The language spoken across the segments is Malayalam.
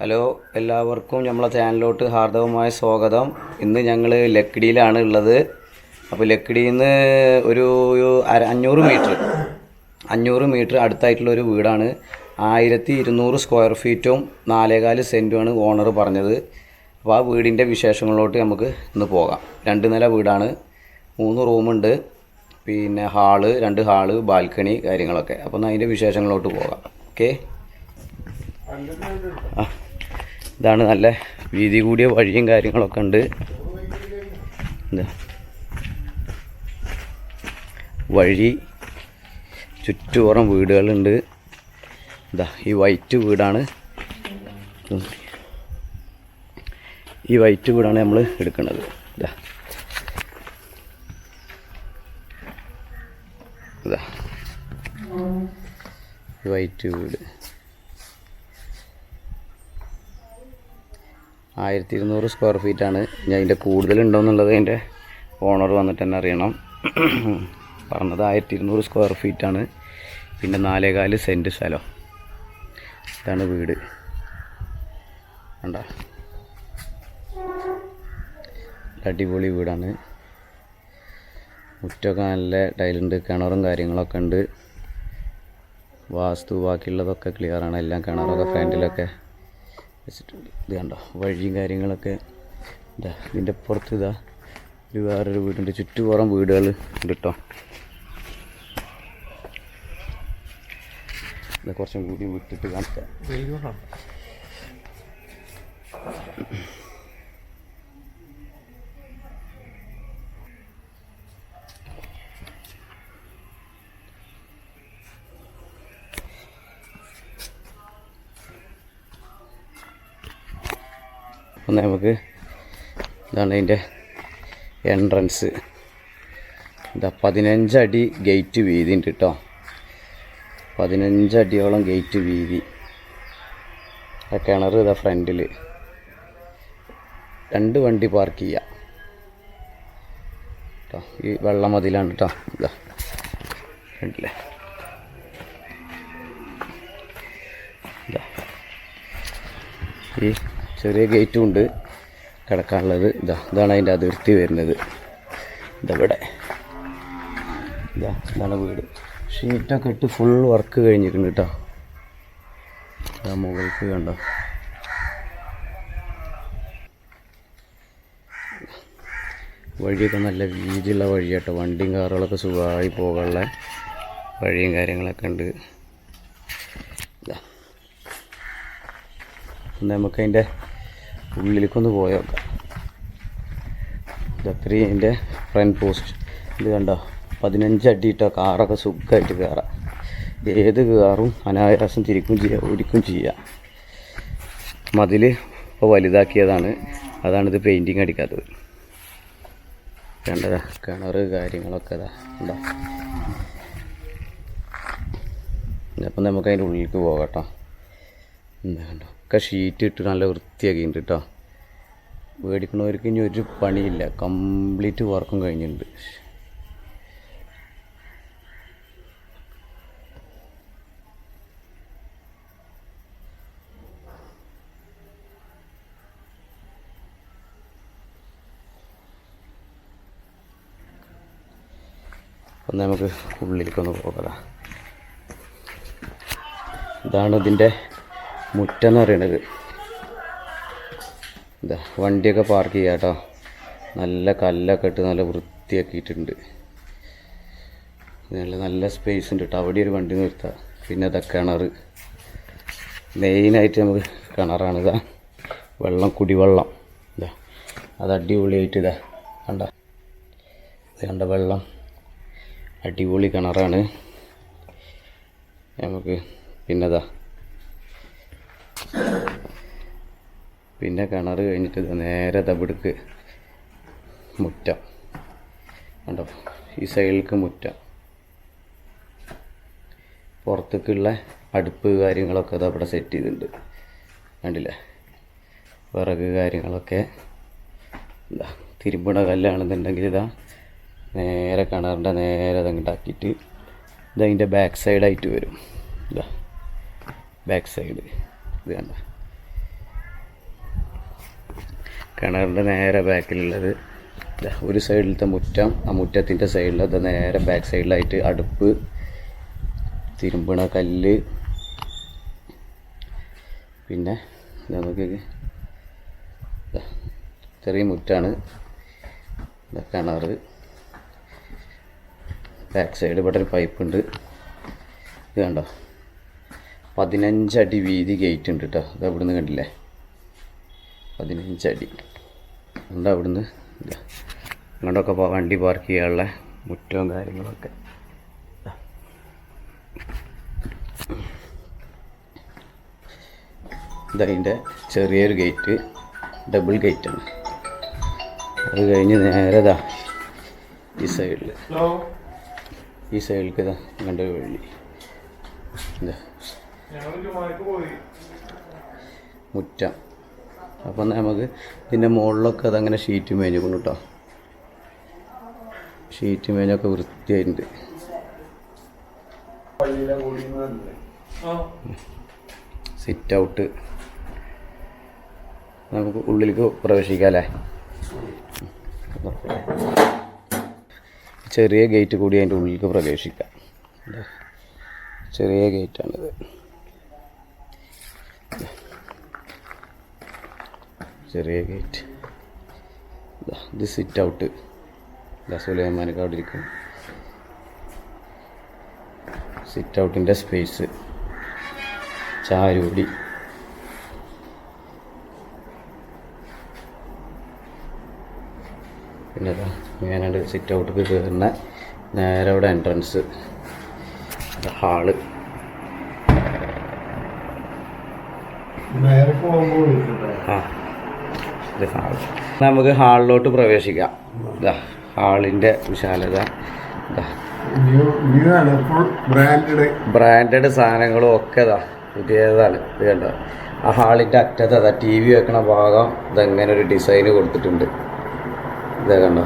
ഹലോ എല്ലാവർക്കും നമ്മളെ ചാനലിലോട്ട് ഹാർദവമായ സ്വാഗതം. ഇന്ന് ഞങ്ങൾ ലക്കിടിയിലാണ് ഉള്ളത്. അപ്പോൾ ലക്കിടിയിൽ നിന്ന് ഒരു അഞ്ഞൂറ് മീറ്റർ അഞ്ഞൂറ് മീറ്റർ അടുത്തായിട്ടുള്ള ഒരു വീടാണ്. ആയിരത്തി ഇരുന്നൂറ് സ്ക്വയർ ഫീറ്റും നാലേകാൽ സെന്റുമാണ് ഓണർ പറഞ്ഞത്. അപ്പോൾ ആ വീടിന്റെ വിശേഷങ്ങളിലോട്ട് നമുക്ക് ഇന്ന് പോകാം. രണ്ട് നില വീടാണ്. മൂന്ന് റൂമുണ്ട്. പിന്നെ ഹാൾ രണ്ട് ഹാൾ ബാൽക്കണി കാര്യങ്ങളൊക്കെ. അപ്പോൾ അതിന്റെ വിശേഷങ്ങളിലോട്ട് പോകാം. ഓക്കെ? ആ ഇതാണ് നല്ല വീതി കൂടിയ വഴിയും കാര്യങ്ങളൊക്കെ ഉണ്ട്. എന്താ വഴി ചുറ്റുപുറം വീടുകളുണ്ട്. ഇതാ ഈ വൈറ്റ് വീടാണ്. ഈ വൈറ്റ് വീടാണ് നമ്മൾ എടുക്കുന്നത്. ഇതാ. ഇതാ. വൈറ്റ് വീട്. ആയിരത്തി ഇരുന്നൂറ് സ്ക്വയർ ഫീറ്റാണ് ഞാൻ അതിന്റെ കൂടുതലുണ്ടോയെന്നുള്ളത് അതിന്റെ ഓണർ വന്നിട്ട് തന്നെ അറിയണം. പറഞ്ഞത് ആയിരത്തി ഇരുന്നൂറ് സ്ക്വയർ ഫീറ്റാണ് പിന്നെ നാലേകാൽ സെന്റ് സ്ഥലം. ഇതാണ് വീട്. കണ്ട? അടിപൊളി വീടാണ്. മുറ്റൊക്കെ നല്ല ടൈലുണ്ട് കിണറും കാര്യങ്ങളൊക്കെ ഉണ്ട്. വാസ്തു ബാക്കിയുള്ളതൊക്കെ ക്ലിയറാണ് എല്ലാം കിണറൊക്കെ ഫ്രണ്ടിലൊക്കെ വെച്ചിട്ടുണ്ട്. ഇത് കണ്ടോ? വഴിയും കാര്യങ്ങളൊക്കെ. ഇതാ ഇതിന്റെ പുറത്ത് ഇതാ ഒരു വേറൊരു വീടുണ്ട്. ചുറ്റുപുറം വീടുകൾ ഉണ്ട് കേട്ടോ കുറച്ചും കൂടി വിട്ടിട്ട് കാണിക്കാം. അപ്പം നമുക്ക്. ഇതാണ് അതിന്റെ എൻട്രൻസ് എന്താ പതിനഞ്ചടി ഗേറ്റ് വീതി ഉണ്ട് കേട്ടോ പതിനഞ്ചടിയോളം ഗേറ്റ് വീതി. ആ കിണർ ഇതാ ഫ്രണ്ടിൽ രണ്ട് വണ്ടി പാർക്ക് ചെയ്യാം. കേട്ടോ ഈ വെള്ളം മതിലാണ് കേട്ടോ ഇതാ ഫ്രണ്ടിലെ. ഈ ചെറിയ ഗേറ്റും ഉണ്ട് കിടക്കാനുള്ളത്. ഇതാ ഇതാണ് അതിന്റെ അതിർത്തി വരുന്നത്. ഇതവിടെ. ഇതാ ഇതാണ് വീട്. ഷീറ്റൊക്കെ ഇട്ട് ഫുൾ വർക്ക് കഴിഞ്ഞിട്ടുണ്ട് കേട്ടോ ഇതാ മുകൾക്ക് കണ്ടോ. വഴിയൊക്കെ നല്ല വീതിയുള്ള വഴിയാട്ടോ വണ്ടിയും കാറുകളൊക്കെ സുഖമായി പോകാനുള്ള വഴിയും കാര്യങ്ങളൊക്കെ ഉണ്ട്. ഇതാ. ഒന്ന് നമുക്ക് അതിന്റെ ഉള്ളിലേക്കൊന്ന് പോയേക്കാം ഇതത്രയും അതിന്റെ ഫ്രണ്ട് പോസ്റ്റ് ഇത് കണ്ടോ? പതിനഞ്ച് അടി ഇട്ടോ കാറൊക്കെ സുഖമായിട്ട് കയറാം ഏത് കാറും അനായാസം തിരിക്കും ചെയ്യാം ഓടിക്കും ചെയ്യാം. മതിൽ ഇപ്പോൾ വലുതാക്കിയതാണ്. അതാണിത് പെയിന്റിങ് അടിക്കാത്തത്. കണ്ടതാ കിണർ കാര്യങ്ങളൊക്കെ ഇതാ. ഉണ്ടോ അപ്പം നമുക്ക് അതിന്റെ ഉള്ളിലേക്ക് പോകാം കേട്ടോ. എന്താ കണ്ടോ? ഒക്കെ ഷീറ്റ് ഇട്ട് നല്ല വൃത്തിയാക്കിയിട്ടുണ്ട് കേട്ടോ മേടിക്കണവർക്ക് ഇനി ഒരു പണിയില്ല. കംപ്ലീറ്റ് വർക്കും കഴിഞ്ഞിട്ടുണ്ട്. അപ്പം നമുക്ക് ഉള്ളിലേക്കൊന്ന് പോകാം. ഇതാണ് ഇതിന്റെ മുറ്റെന്ന് പറയണത്. എന്താ വണ്ടിയൊക്കെ പാർക്ക് ചെയ്യാം കേട്ടോ നല്ല കല്ലൊക്കെ ഇട്ട് നല്ല വൃത്തിയാക്കിയിട്ടുണ്ട്. നല്ല നല്ല സ്പേസ് ഉണ്ട് കേട്ടോ അവിടെ ഒരു വണ്ടി നിർത്താം. പിന്നെ ഇതാ കിണർ. മെയിനായിട്ട് നമുക്ക് കിണറാണ് ഇതാ. വെള്ളം കുടിവെള്ളം. ഇതാ അത് അടിപൊളിയായിട്ട് ഇതാ. കണ്ട? കണ്ട വെള്ളം? അടിപൊളി കിണറാണ്. നമുക്ക് പിന്നെ പിന്നെതാ പിന്നെ കിണർ കഴിഞ്ഞിട്ട് നേരെ തവിടുക്ക് മുറ്റം. കണ്ടോ? ഈ സൈഡിലേക്ക് മുറ്റം. പുറത്തേക്കുള്ള അടുപ്പ് കാര്യങ്ങളൊക്കെ അത് അവിടെ സെറ്റ് ചെയ്തിട്ടുണ്ട്. കണ്ടില്ലേ? വിറക് കാര്യങ്ങളൊക്കെ എന്താ തിരുമ്പണ കല്ലാണെന്നുണ്ടെങ്കിൽ ഇതാ നേരെ കിണറിന്റെ നേരെ ഇതങ്ങോട്ടാക്കിയിട്ട് ഇതതിന്റെ ബാക്ക് സൈഡായിട്ട് വരും. ഇതാ ബാക്ക് സൈഡ് ഇത് കണ്ട കിണറിന്റെ നേരെ ബാക്കിലുള്ളത്. ഒരു സൈഡിലത്തെ മുറ്റം ആ മുറ്റത്തിന്റെ സൈഡിലത്തെ നേരെ ബാക്ക് സൈഡിലായിട്ട് അടുപ്പ് തിരുമ്പണ കല്ല് പിന്നെ നമുക്ക് ചെറിയ മുറ്റാണ്. കിണറ്. ബാക്ക് സൈഡ് ഇവിടെ ഒരു പൈപ്പ് ഉണ്ട് ഇത് കണ്ടോ? പതിനഞ്ചടി വീതി ഗേറ്റ് ഉണ്ട് കേട്ടോ അത് അവിടുന്ന് കണ്ടില്ലേ? പതിനഞ്ചടി. ഉണ്ട് അവിടുന്ന്. അങ്ങോട്ടൊക്കെ വണ്ടി പാർക്ക് ചെയ്യാനുള്ള മുറ്റവും കാര്യങ്ങളൊക്കെ. ഇതതിന്റെ ചെറിയൊരു ഗേറ്റ് ഡബിൾ ഗേറ്റാണ് അത് കഴിഞ്ഞ് നേരെ ഇതാ. ഈ സൈഡിൽ ഈ സൈഡിലേക്ക് ഇതാ. കണ്ട വഴി. ഇതാ. മുറ്റം. അപ്പം നമുക്ക് ഇതിന്റെ മുകളിലൊക്കെ അതങ്ങനെ ഷീറ്റ് മേഞ്ഞിക്കണം കേട്ടോ ഷീറ്റ് മേഞ്ഞൊക്കെ വൃത്തിയായിട്ടുണ്ട്. സിറ്റ് ഔട്ട് നമുക്ക് ഉള്ളിലേക്ക് പ്രവേശിക്കാം അല്ലേ? ചെറിയ ഗേറ്റ് കൂടി അതിന്റെ ഉള്ളിലേക്ക് പ്രവേശിക്കാം. ചെറിയ ഗേറ്റാണിത് ചെറിയ ഗേറ്റ് ഇതാ, സിറ്റ് ഔട്ട് സുലൈമാനൊക്കെ അവിടെ ഇരിക്കും സിറ്റ് ഔട്ടിന്റെ സ്പേസ് ചാരൂടി. പിന്നെ ഞാനത് സിറ്റ് ഔട്ട് കയറുന്ന നേരെ അവിടെ എൻട്രൻസ് ഹാൾ നേരെ പോകുമ്പോൾ ആ. ഹാൾ നമുക്ക് ഹാളിലോട്ട് പ്രവേശിക്കാം. ഇതാ ഹാളിന്റെ വിശാലത. ബ്രാൻഡഡ്. സാധനങ്ങളും ഒക്കെ ഇതാ പുതിയതാണ്. ഇത് കണ്ടോ? ആ ഹാളിന്റെ അറ്റത്ത് അതാ ടി വി വെക്കണ ഭാഗം ഇതെങ്ങനെ ഒരു ഡിസൈൻ കൊടുത്തിട്ടുണ്ട്. ഇതാ കണ്ടോ.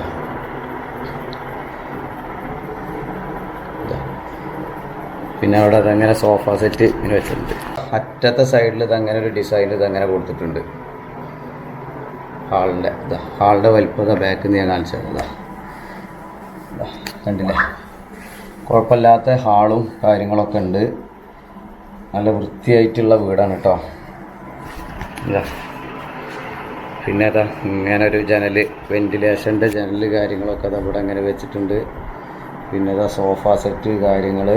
പിന്നെ അവിടെ അതങ്ങനെ സോഫ സെറ്റ് ഇങ്ങനെ വെച്ചിട്ടുണ്ട്. അറ്റത്തെ സൈഡിൽ ഇതങ്ങനെ ഒരു ഡിസൈൻ ഇതങ്ങനെ കൊടുത്തിട്ടുണ്ട്. ഹാളിന്റെ ഇതാ ഹാളിന്റെ വലിപ്പം ബാക്ക് ബാക്കിൽ നിന്ന് ഞാൻ കാണിച്ചത് ഇതാ കണ്ടില്ലേ? കുഴപ്പമില്ലാത്ത ഹാളും കാര്യങ്ങളൊക്കെ ഉണ്ട്. നല്ല വൃത്തിയായിട്ടുള്ള വീടാണ് കേട്ടോ പിന്നെ അതാ ഇങ്ങനെ ഒരു ജനൽ വെന്റിലേഷന്റെ ജനൽ കാര്യങ്ങളൊക്കെ അത് ഇവിടെ അങ്ങനെ വെച്ചിട്ടുണ്ട്. പിന്നെ ഇതാ സോഫ സെറ്റ് കാര്യങ്ങൾ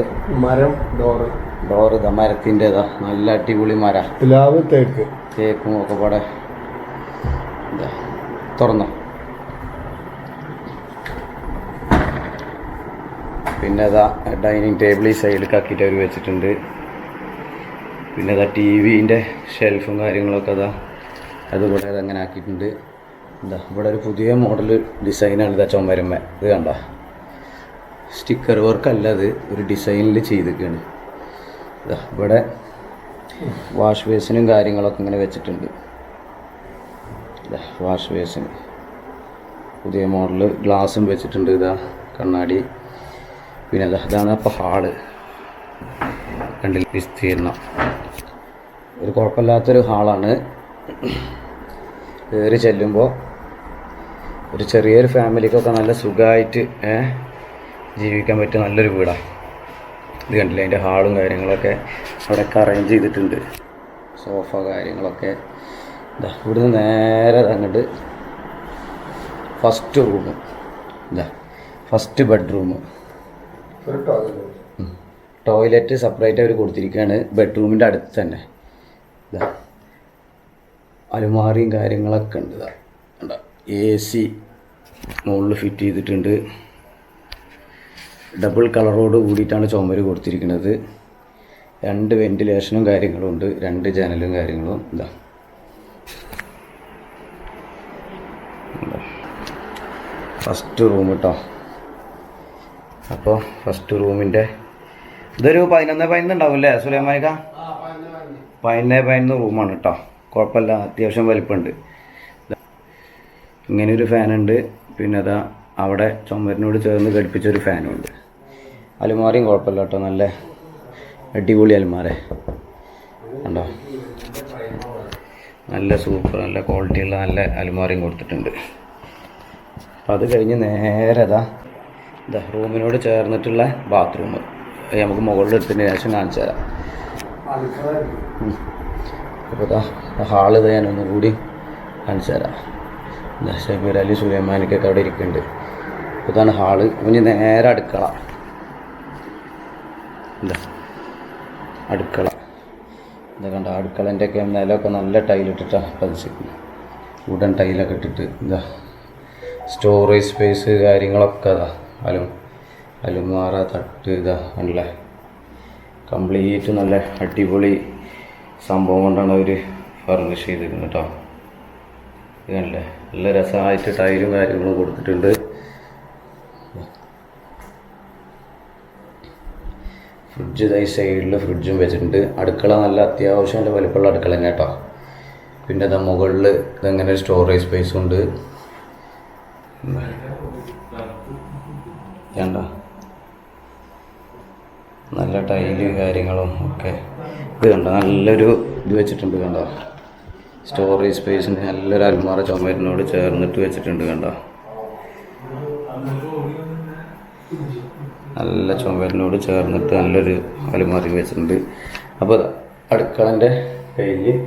മരം ഡോറ് ഡോർ ഇതാ മരത്തിന്റെതാ നല്ല അടിപൊളി മര. തേക്ക്. തേക്കും ഒക്കെ പാടെ തുറന്നോ. പിന്നെ അതാ ഡൈനിങ് ടേബിൾ ഈ സൈഡിൽ ആക്കിയിട്ട് അവർ വെച്ചിട്ടുണ്ട്. പിന്നെ അതാ ടി വിന്റെ ഷെൽഫും കാര്യങ്ങളൊക്കെ അതാ അതുകൂടെ അങ്ങനെ ആക്കിയിട്ടുണ്ട്. എന്താ ഇവിടെ ഒരു പുതിയ മോഡൽ ഡിസൈനാണ് ഇതാ ചുമരുമ്മ. ഇത് കണ്ട? സ്റ്റിക്കർ വർക്കല്ല അത് ഒരു ഡിസൈനിൽ ചെയ്തിരിക്കുകയാണ്. ഇതാ ഇവിടെ വാഷ് ബേസിനും കാര്യങ്ങളൊക്കെ ഇങ്ങനെ വെച്ചിട്ടുണ്ട്. വാഷ് ബേസിൻ പുതിയ മോഡൽ ഗ്ലാസും വെച്ചിട്ടുണ്ട് ഇതാ കണ്ണാടി. പിന്നെ ഇതാണ് അപ്പോൾ ഹാൾ. കണ്ടില്ല? വിസ്തീർണം ഒരു കുഴപ്പമില്ലാത്തൊരു ഹാളാണ്. കയറി ചെല്ലുമ്പോൾ ഒരു ചെറിയൊരു ഫാമിലിക്കൊക്കെ നല്ല സുഖമായിട്ട് ജീവിക്കാൻ പറ്റിയ നല്ലൊരു വീടാണ് ഇത് കണ്ടില്ല? അതിന്റെ ഹാളും കാര്യങ്ങളൊക്കെ അവിടെയൊക്കെ അറേഞ്ച് ചെയ്തിട്ടുണ്ട്. സോഫ കാര്യങ്ങളൊക്കെ. ഇതാ ഇവിടുന്ന് നേരെ അങ്ങോട്ട് ഫസ്റ്റ് റൂം ഇതാ first bedroom toilet toilet separate അവർ കൊടുത്തിരിക്കുകയാണ് ബെഡ്റൂമിന്റെ അടുത്ത് തന്നെ. ഇതാ അലുമാറിയും കാര്യങ്ങളൊക്കെ ഉണ്ട് ഇതാ കണ്ടോ? എ സി മുകളിൽ ഫിറ്റ് ചെയ്തിട്ടുണ്ട്. ഡബിൾ കളറോട് കൂടിയിട്ടാണ് ചുമര് കൊടുത്തിരിക്കുന്നത്. രണ്ട് വെന്റിലേഷനും കാര്യങ്ങളും ഉണ്ട്. രണ്ട് ജനലും കാര്യങ്ങളും. ഇതാ ഫസ്റ്റ് റൂം കേട്ടോ അപ്പോൾ ഫസ്റ്റ് റൂമിന്റെ ഇതൊരു പതിനൊന്ന് പതിനൊന്ന് ഉണ്ടാവും അല്ലേ സുലൈമായിക്ക പതിനൊന്ന് പതിനൊന്ന്. റൂമാണ് കേട്ടോ കുഴപ്പമില്ല അത്യാവശ്യം വലിപ്പമുണ്ട് ഇങ്ങനെയൊരു ഫാനുണ്ട് പിന്നെ അതാ അവിടെ ചുമരിനോട് ചേർന്ന് ഘടിപ്പിച്ചൊരു ഫാനും ഉണ്ട്. അലുമാറിയും കുഴപ്പമില്ല കേട്ടോ നല്ല അടിപൊളി അലുമാര. കണ്ടോ? നല്ല സൂപ്പർ നല്ല ക്വാളിറ്റിയുള്ള നല്ല അലുമാരയും കൊടുത്തിട്ടുണ്ട്. അപ്പം അത് കഴിഞ്ഞ് നേരെ ഇതാ ഇതാ റൂമിനോട് ചേർന്നിട്ടുള്ള ബാത്റൂം. നമുക്ക് മുകളിൽ എടുത്തതിന് ശേഷം കാണിച്ചു തരാം. അപ്പോൾ ഇതാ ഹാൾ ഇത് ഞാനൊന്നും കൂടി കാണിച്ചു തരാം. ഇതാ ഷബീർ അലി സുലൈമാനിക്കൊക്കെ അവിടെ ഇരിക്കുന്നുണ്ട്. അപ്പോൾ ഇതാണ് ഹാൾ. ഇനി നേരെ അടുക്കള. അടുക്കള. എന്താ കണ്ട അടുക്കളന്റെയൊക്കെ നിലമൊക്കെ നല്ല ടൈലിട്ടിട്ടാണ് പതിച്ചിരിക്കുന്നത്. ഉടൻ ടൈലൊക്കെ ഇട്ടിട്ട്. എന്താ സ്റ്റോറേജ് സ്പേസ് കാര്യങ്ങളൊക്കെ അതാ അലും അലുമാറ തട്ട് ഇതാ കണ്ടില്ലേ? കംപ്ലീറ്റ് നല്ല അടിപൊളി സംഭവം കൊണ്ടാണ് അവർ ഫർണിഷ് ചെയ്തിരിക്കുന്നത് കേട്ടോ. ഇതല്ലേ നല്ല രസമായിട്ട് ടൈലും കാര്യങ്ങളും കൊടുത്തിട്ടുണ്ട്. ഫ്രിഡ്ജ് ഈ സൈഡിൽ ഫ്രിഡ്ജും വെച്ചിട്ടുണ്ട്. അടുക്കള നല്ല അത്യാവശ്യം വലിപ്പമുള്ള അടുക്കള കേട്ടോ. പിന്നെ മുകളിൽ ഇതങ്ങനെ സ്റ്റോറേജ് സ്പേസ് ഉണ്ട്. വേണ്ട നല്ല ടൈലും കാര്യങ്ങളും ഒക്കെ. ഇത് കണ്ടോ? നല്ലൊരു ഇത് വെച്ചിട്ടുണ്ട് കണ്ടോ? സ്റ്റോറേജ് സ്പേസിന് നല്ലൊരു അൽമാറ ചുമരിനോട് ചേർന്നിട്ട് വെച്ചിട്ടുണ്ട് കണ്ടോ? നല്ല ചുമരിനോട് ചേർന്നിട്ട് നല്ലൊരു അലുമാറി വെച്ചിട്ടുണ്ട്. അപ്പോൾ അടുക്കളന്റെ കയ്യിൽ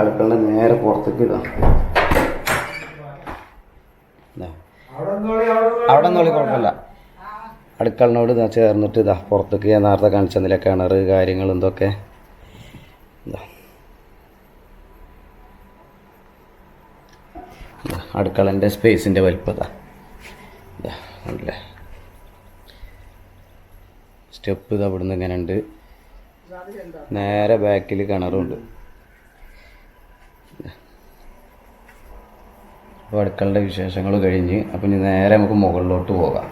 അടുക്കളന്റെ നേരെ പുറത്തേക്ക് ഇതാ ഇതാ. അവിടെ നോളി കുഴപ്പമില്ല. അടുക്കളനോട് ഇതാ ചേർന്നിട്ട് ഇതാ പുറത്തേക്ക് ഞാൻ നേരത്തെ കാണിച്ചതിലെ കിണർ കാര്യങ്ങൾ എന്തൊക്കെ? അടുക്കളന്റെ സ്പേസിന്റെ വലിപ്പതാ സ്റ്റെപ്പ് ഇത്. അവിടുന്ന് ഇങ്ങനെ ഉണ്ട് നേരെ ബാക്കിൽ കിണറുണ്ട് അപ്പോൾ അടുക്കളുടെ വിശേഷങ്ങൾ കഴിഞ്ഞ് അപ്പം ഇനി നേരെ നമുക്ക് മുകളിലോട്ട് പോകാം.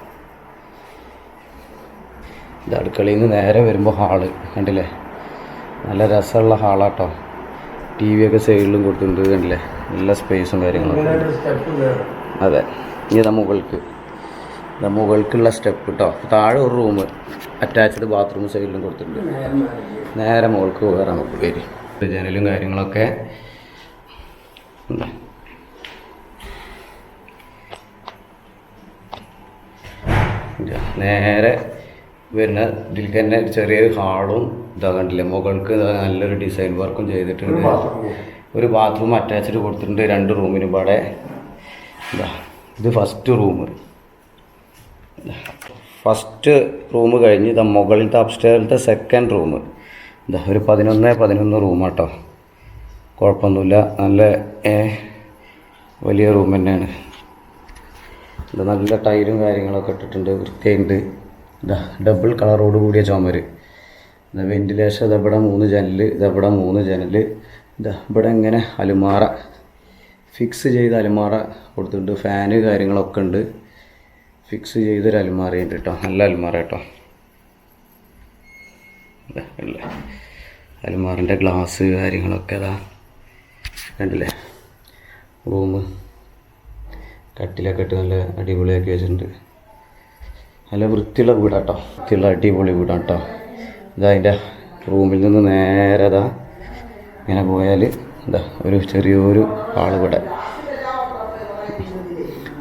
ഇത് അടുക്കളയിൽ നിന്ന് നേരെ വരുമ്പോൾ ഹാൾ കണ്ടില്ലേ? നല്ല രസമുള്ള ഹാളാട്ടോ. ടി വി ഒക്കെ സൈഡിലും കൊടുത്തിട്ടുണ്ട് കണ്ടില്ലേ? നല്ല സ്പേസും കാര്യങ്ങളൊക്കെ അതെ. ഇനി ഇതാ മുകൾക്ക്. ഇതാ മുകൾക്കുള്ള സ്റ്റെപ്പ് കേട്ടോ താഴെ ഒരു റൂം അറ്റാച്ച്ഡ് ബാത്റൂം സൈഡിലും കൊടുത്തിട്ടുണ്ട്. നേരെ മുകൾക്ക് പോകാറാണ് നമുക്ക് പേര്. ജനലും കാര്യങ്ങളൊക്കെ ഉണ്ട്. നേരെ വരുന്ന ഇതിൽ തന്നെ ചെറിയൊരു ഹാളും ഇതാ കണ്ടില്ലേ? മുകൾക്ക് നല്ലൊരു ഡിസൈൻ വർക്കും ചെയ്തിട്ടുണ്ട്. ഒരു ബാത്റൂം അറ്റാച്ച്ഡ് കൊടുത്തിട്ടുണ്ട്. രണ്ട് റൂമിനും പാടെ. ഇതാ ഇത് ഫസ്റ്റ് റൂം ഫസ്റ്റ് റൂം കഴിഞ്ഞ് ഇതാ മുകളിലത്തെ അപ്സ്റ്റേറിലത്തെ സെക്കൻഡ് റൂം ഇതാ ഒരു പതിനൊന്ന് പതിനൊന്ന് റൂമാട്ടോ കുഴപ്പമൊന്നുമില്ല. നല്ല വലിയ റൂം തന്നെയാണ്. ഇത് നല്ല ടൈലും കാര്യങ്ങളൊക്കെ ഇട്ടിട്ടുണ്ട് വൃത്തിയുണ്ട് ഡബിൾ കളറോട് കൂടിയ ചുമര്. ഇതാ വെന്റിലേഷൻ ഇതവിടെ മൂന്ന് ജനൽ ഇതവിടെ മൂന്ന് ജനൽ ഇവിടെ ഇങ്ങനെ അലുമാറ ഫിക്സ് ചെയ്ത അലുമാറ കൊടുത്തിട്ടുണ്ട് ഫാന് കാര്യങ്ങളൊക്കെ ഉണ്ട്. ഫിക്സ് ചെയ്തൊരു അലുമാറയുണ്ട് കേട്ടോ നല്ല അലുമാറ കേട്ടോ അലുമാറിന്റെ ഗ്ലാസ് കാര്യങ്ങളൊക്കെ അതാ കണ്ടില്ലേ? റൂം കട്ടിലൊക്കെ ഇട്ട് നല്ല അടിപൊളിയാക്കി വെച്ചിട്ടുണ്ട്. നല്ല വൃത്തിയുള്ള വീടാട്ടോ. വൃത്തിയുള്ള അടിപൊളി വീടാട്ടോ. ഇതാ അതിന്റെ റൂമിൽ നിന്ന് നേരെ ഇതാ ഇങ്ങനെ പോയാൽ എന്താ ഒരു ചെറിയൊരു ഹാൾ ഇവിടെ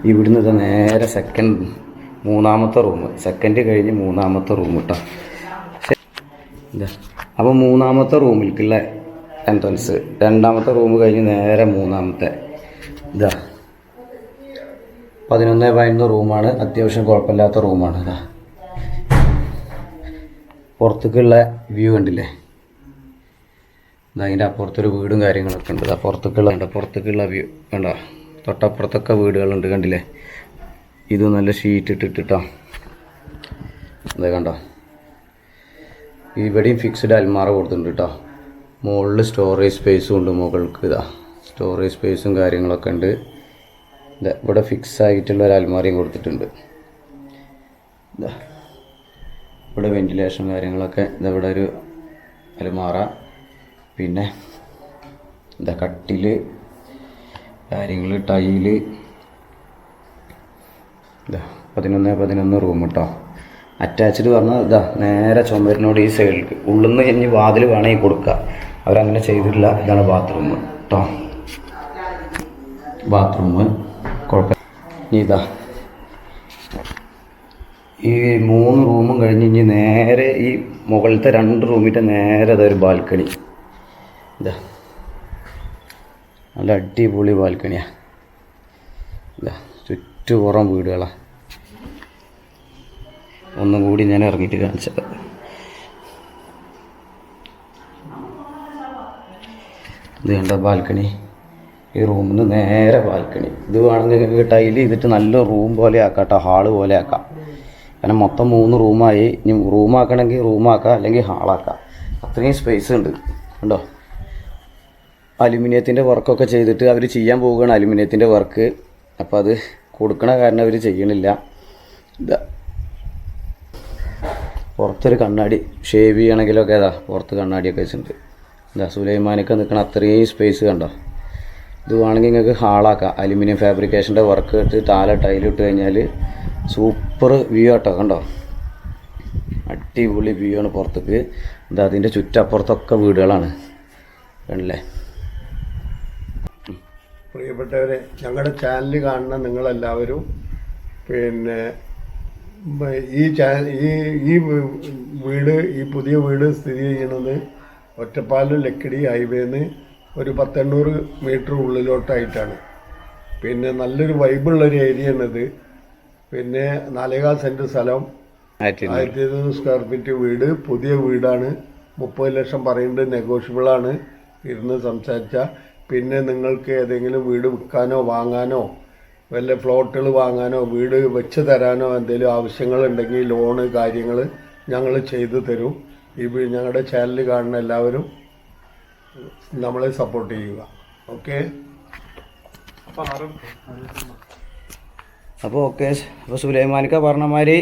ഇവിടുന്ന് ഇതാ നേരെ സെക്കൻഡ് മൂന്നാമത്തെ റൂം. സെക്കൻഡ് കഴിഞ്ഞ് മൂന്നാമത്തെ റൂം കേട്ടോ. ഇതാ അപ്പോൾ മൂന്നാമത്തെ റൂമിലേക്കുള്ള എൻട്രൻസ് രണ്ടാമത്തെ റൂം കഴിഞ്ഞ് നേരെ മൂന്നാമത്തെ. ഇതാ പതിനൊന്ന് പതിനൊന്ന് റൂമാണ്. അത്യാവശ്യം കുഴപ്പമില്ലാത്ത റൂമാണ്. അതാ പുറത്തേക്കുള്ള വ്യൂ കണ്ടില്ലേ? അതിന്റെ അപ്പുറത്തൊരു വീടും കാര്യങ്ങളൊക്കെ ഉണ്ട്. പുറത്തേക്കുള്ള ഉണ്ട് പുറത്തേക്കുള്ള വ്യൂ കണ്ടോ? തൊട്ടപ്പുറത്തൊക്കെ വീടുകളുണ്ട് കണ്ടില്ലേ? ഇത് നല്ല ഷീറ്റ് ഇട്ടിട്ടോ അതെ കണ്ടോ? ഇവിടെയും ഫിക്സ്ഡ് അൽമാറ കൊടുത്തിട്ടുണ്ട് കേട്ടോ. മുകളിൽ സ്റ്റോറേജ് സ്പേസും ഉണ്ട് മുകൾക്ക്. ഇതാ സ്റ്റോറേജ് സ്പേസും കാര്യങ്ങളൊക്കെ ഉണ്ട്. ഇവിടെ ഫിക്സ് ആയിട്ടുള്ള ഒരു അൽമാരിയും കൊടുത്തിട്ടുണ്ട്. ഇവിടെ വെന്റിലേഷൻ കാര്യങ്ങളൊക്കെ ഇവിടെ ഒരു അലമാറ. പിന്നെ എന്താ കട്ടിൽ കാര്യങ്ങൾ ടൈൽ. ഇതാ പതിനൊന്ന് പതിനൊന്ന് റൂം കേട്ടോ അറ്റാച്ച്ഡ് പറഞ്ഞാൽ ഇതാ നേരെ ചുമരിനോട് ഈ സൈഡിലേക്ക് ഉള്ളിൽ നിന്ന് കഴിഞ്ഞ് വാതിൽ വേണമെങ്കിൽ കൊടുക്കുക അവരങ്ങനെ ചെയ്തിട്ടില്ല ഇതാണ് ബാത്റൂം കേട്ടോ ബാത്റൂം ഇതാ. ഈ മൂന്ന് റൂമും കഴിഞ്ഞ് ഇനി നേരെ ഈ മുകളിലത്തെ രണ്ട് റൂമിന്റെ നേരെ അതൊരു ബാൽക്കണി. ഇതാ. നല്ല അടിപൊളി ബാൽക്കണിയാണ് ഇതാ ചുറ്റുപുറം വീടുകളാണ് ഒന്നും കൂടി ഞാൻ ഇറങ്ങിയിട്ട് കാണിച്ചത്. ഇത് കണ്ട ബാൽക്കണി? ഈ റൂമിൽ നിന്ന് നേരെ ബാൽക്കണി. ഇത് വേണമെങ്കിൽ ടൈൽ ചെയ്തിട്ട് നല്ല റൂം പോലെ ആക്കാം കേട്ടോ ഹാൾ പോലെ ആക്കാം. കാരണം മൊത്തം മൂന്ന് റൂമായി ഇനി റൂമാക്കണമെങ്കിൽ റൂമാക്കാം അല്ലെങ്കിൽ ഹാളാക്കാം. അത്രയും സ്പേസ് ഉണ്ട്. കണ്ടോ? അലുമിനിയത്തിന്റെ വർക്കൊക്കെ ചെയ്തിട്ട് അവർ ചെയ്യാൻ പോവുകയാണ് അലുമിനിയത്തിന്റെ വർക്ക്. അപ്പോൾ അത് കൊടുക്കണ കാരണം അവർ ചെയ്യണില്ല. ഇതാ. പുറത്തൊരു കണ്ണാടി ഷേവ് ചെയ്യണമെങ്കിലൊക്കെ ഏതാ പുറത്ത് കണ്ണാടിയൊക്കെ വെച്ചിട്ടുണ്ട്. എന്താ സുലൈമാനൊക്കെ നിൽക്കണ അത്രയും സ്പേസ് കണ്ടോ? ഇത് വേണമെങ്കിൽ നിങ്ങൾക്ക് ഹാളാക്കാം. അലുമിനിയം ഫാബ്രിക്കേഷന്റെ വർക്ക് ഇട്ട് താല ടൈലിട്ട് കഴിഞ്ഞാൽ സൂപ്പർ വ്യൂ ആട്ടോ കണ്ടോ? അടിപൊളി വ്യൂ ആണ് പുറത്തേക്ക്. ഇത് അതിന്റെ ചുറ്റപ്പുറത്തൊക്കെ വീടുകളാണ്. കണ്ടില്ലേ? പ്രിയപ്പെട്ടവരെ ഞങ്ങളുടെ ചാനൽ കാണുന്ന നിങ്ങളെല്ലാവരും പിന്നെ ഈ ചാനൽ ഈ ഈ വീട് ഈ പുതിയ വീട് സ്ഥിതി ചെയ്യുന്നത് ഒറ്റപ്പാലം ലക്കിടി ഹൈവേന്ന് ഒരു പത്തെണ്ണൂറ് മീറ്റർ ഉള്ളിലോട്ടായിട്ടാണ്. പിന്നെ നല്ലൊരു വൈബുള്ളൊരു ഏരിയ ആണിത്. പിന്നെ നാലേകാൽ സെന്റ് സ്ഥലം. ആയിരത്തി ഇരുന്നൂറ് സ്ക്വയർ ഫീറ്റ് വീട്. പുതിയ വീടാണ്. മുപ്പത് ലക്ഷം പറയുന്നുണ്ട്. നെഗോഷ്യബിൾ ആണ്. ഇരുന്ന് സംസാരിച്ച. പിന്നെ നിങ്ങൾക്ക് ഏതെങ്കിലും വീട് വിൽക്കാനോ വാങ്ങാനോ വല്ല ഫ്ലോട്ടുകൾ വാങ്ങാനോ വീട് വെച്ച് തരാനോ എന്തെങ്കിലും ആവശ്യങ്ങളുണ്ടെങ്കിൽ ലോണ് കാര്യങ്ങൾ ഞങ്ങൾ ചെയ്തു തരും. ഈ ഞങ്ങളുടെ ചാനൽ കാണുന്ന എല്ലാവരും നമ്മളെ സപ്പോർട്ട് ചെയ്യുക. ഓക്കെ അപ്പോൾ ഓക്കെ അപ്പോൾ സുലൈമാനിക്ക പറഞ്ഞ മാതിരി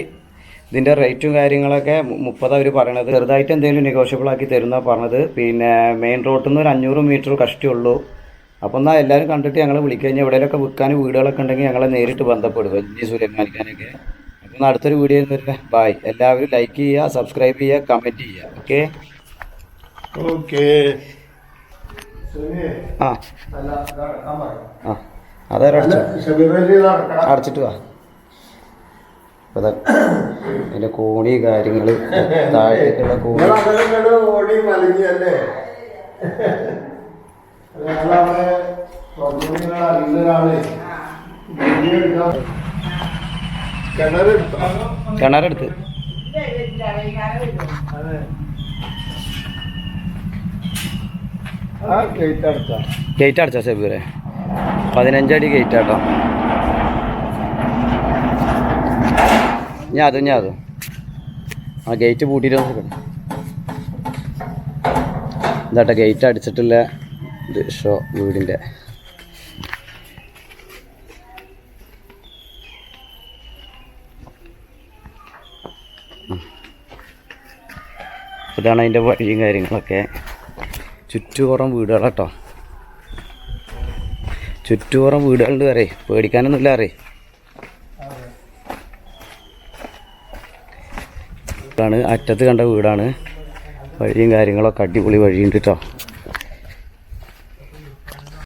ഇതിന്റെ റേറ്റും കാര്യങ്ങളൊക്കെ മുപ്പത് അവർ പറയണത്. ചെറുതായിട്ട് എന്തെങ്കിലും നെഗോഷ്യബിൾ ആക്കി തരുന്ന പറഞ്ഞത്. പിന്നെ മെയിൻ റോഡിൽ നിന്ന് ഒരു അഞ്ഞൂറ് മീറ്റർ കഷ്ടിയുള്ളൂ അപ്പോൾ എന്നാൽ എല്ലാവരും കണ്ടിട്ട് ഞങ്ങളെ വിളിക്കഴിഞ്ഞാൽ എവിടെയൊക്കെ വിൽക്കാൻ വീടുകളൊക്കെ ഉണ്ടെങ്കിൽ ഞങ്ങളെ നേരിട്ട് ബന്ധപ്പെടുക. ഈ സുലൈമാനിക്കാനൊക്കെ. അപ്പം അടുത്തൊരു വീഡിയോ വരുന്നത് ബായ് എല്ലാവരും ലൈക്ക് ചെയ്യുക സബ്സ്ക്രൈബ് ചെയ്യുക കമന്റ് ചെയ്യുക. ഓക്കെ ഓക്കെ ആ. ആ. നടക്കണം അടച്ചിട്ട് വാ. അപ്പോൾ അതിന്റെ കോണി കാര്യങ്ങൾ താഴേക്കുള്ള കോണി. ഓടി മലങ്ങിയല്ലേ കിണറെടുത്തോ. കിണറെടുത്ത് ആ ഗേറ്റ് അടച്ചാ. സെബീറെ. പതിനഞ്ചടി ഗേറ്റ് ആട്ടോ. ഞാൻ അതും ഞാൻ അതും. ആ ഗേറ്റ് പൂട്ടിയിട്ട് നോക്കണം ഇതാട്ടെ ഗേറ്റ് അടിച്ചിട്ടില്ല ഇത് ഷോ വീടിന്റെ. ഇതാണ് അതിന്റെ വഴിയും കാര്യങ്ങളൊക്കെ. ചുറ്റുപുറം വീടുകളാട്ടോ ചുറ്റുപുറം വീടുകളുണ്ട് വരെ പേടിക്കാനൊന്നുമില്ല അറിയേ ഇതാണ് അറ്റത്ത് കണ്ട വീടാണ്. വഴിയും കാര്യങ്ങളൊക്കെ അടിപൊളി വഴിയുണ്ട് കേട്ടോ